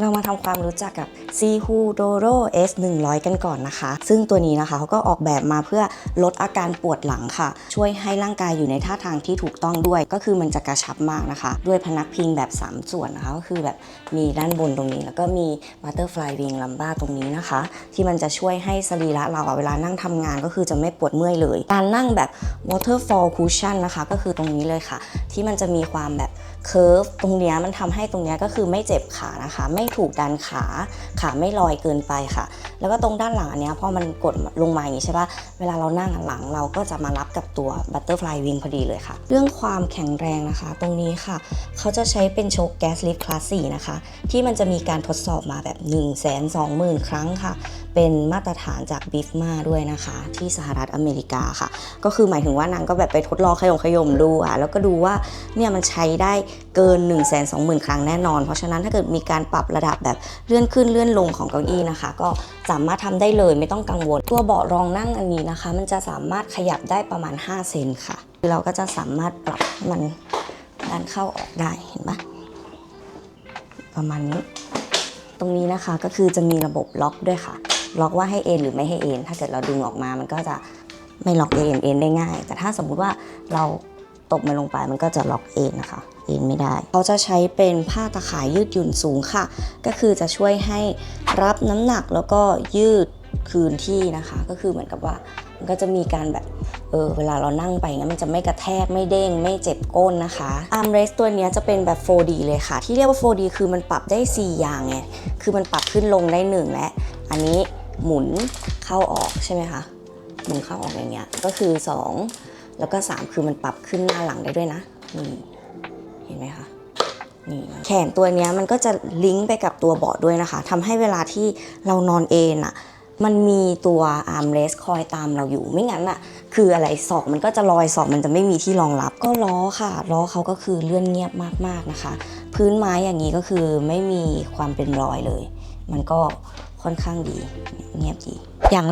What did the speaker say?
เรามาทำความรู้จักกับ z h u Doro S 100กันก่อนนะคะ ซึ่งตัวนี้นะคะเขาก็ออกแบบมาเพื่อลดอาการปวดหลังค่ะ ช่วยให้ร่างกายอยู่ในท่าทางที่ถูกต้องด้วย ก็คือมันจะกระชับมากนะคะ ด้วยพนักพิงแบบ 3 ส่วนนะคะ ก็คือแบบมีด้านบนตรงนี้ แล้วก็มี Butterfly Wing Lumbar ตรงนี้นะคะ ที่มันจะช่วยให้สรีระเราเวลานั่งทำงานก็คือจะไม่ปวดเมื่อยเลย การนั่งแบบ Waterfall Cushion นะคะ ก็คือตรงนี้เลยค่ะ ที่มันจะมีความแบบ เคิร์ฟตรงเนี้ยมันทำให้ตรงเนี้ยก็คือไม่เจ็บขานะคะ ไม่ถูกดันขาขาไม่ลอยเกินไปค่ะ แล้วก็ตรงด้านหลังอันเนี้ยพอมันกดลงมาอย่างนี้ใช่ปะเวลาเรานั่งอะหลังเราก็จะมารับกับตัว Butterfly Wing พอดีเลยค่ะ เรื่องความแข็งแรงนะคะ ตรงนี้ค่ะ เขาจะใช้เป็นโชคแก๊สลิฟคลาส4นะคะ ที่มันจะมีการทดสอบมาแบบ1 2 0 0 0 0ครั้งค่ะ เป็นมาตรฐานจากบิฟมาด้วยนะคะ ที่สหรัฐอเมริกาค่ะ ก็คือหมายถึงว่านางก็แบบไปทดลองขยมขยมดูอะแล้วก็ดูว่าเนี่ยมันใช้ได้เกิน 1 2 0 0 0 0 ครั้งแน่นอน เพราะฉะนั้นถ้าเกิดมีการปรับระดับแบบเลื่อนขึ้นเลื่อนลงของเก้าอี้นะคะ ก็สามารถทำได้เลยไม่ต้องกังวล ตัวเบาะรองนั่งอันนี้นะคะ มันจะสามารถขยับได้ประมาณ 5 เซนค่ะ เราก็จะสามารถปรับมันด้านเข้าออกได้เห็นปะประมาณนี้ตรงนี้นะคะก็คือจะมีระบบล็อกด้วยค่ะ ล็อกว่าให้เอ็นหรือไม่ให้เอ็นถ้าเกิดเราดึงออกมามันก็จะไม่ล็อกเอ็นเอ็นได้ง่าย แต่ถ้าสมมุติว่าเราตบมันลงไปมันก็จะล็อกเอ็นนะคะเอ็นไม่ได้เขาจะใช้เป็นผ้าตะข่ายยืดหยุ่นสูงค่ะ ก็คือจะช่วยให้รับน้ำหนักแล้วก็ยืดคืนที่นะคะ ก็คือเหมือนกับว่ามันก็จะมีการแบบเออเวลาเรานั่งไปงี้ยมันจะไม่กระแทกไม่เด้ง ไม่เจ็บก้นนะคะอาร์มเรสตัวนี้จะเป็นแบบ 4D เลยค่ะ ที่เรียกว่า 4D คือมันปรับได้ 4 อย่างไงคือมันปรับขึ้นลงได้ 1 และ อันนี้หมุนเข้าออกใช่ไหมคะหมุนเข้าออกอย่างเงี้ยก็คือ 2 แล้วก็ 3 คือมันปรับขึ้นหน้าหลังได้ด้วยนะนี่เห็นไหมคะนี่แขนตัวเนี้ยมันก็จะลิงก์ไปกับตัวเบาะด้วยนะคะทำให้เวลาที่เรานอนเอนอะมันมีตัวอาร์มเรสคอยตามเราอยู่ไม่งั้นอะคืออะไรศอกมันก็จะลอยศอกมันจะไม่มีที่รองรับ ก็ล้อค่ะล้อเขาก็คือเลื่อนเงียบมากๆนะคะ พื้นไม้อย่างนี้ก็คือไม่มีความเป็นรอยเลย มันก็ ค่อนข้างดี เงียบดีอย่างแรก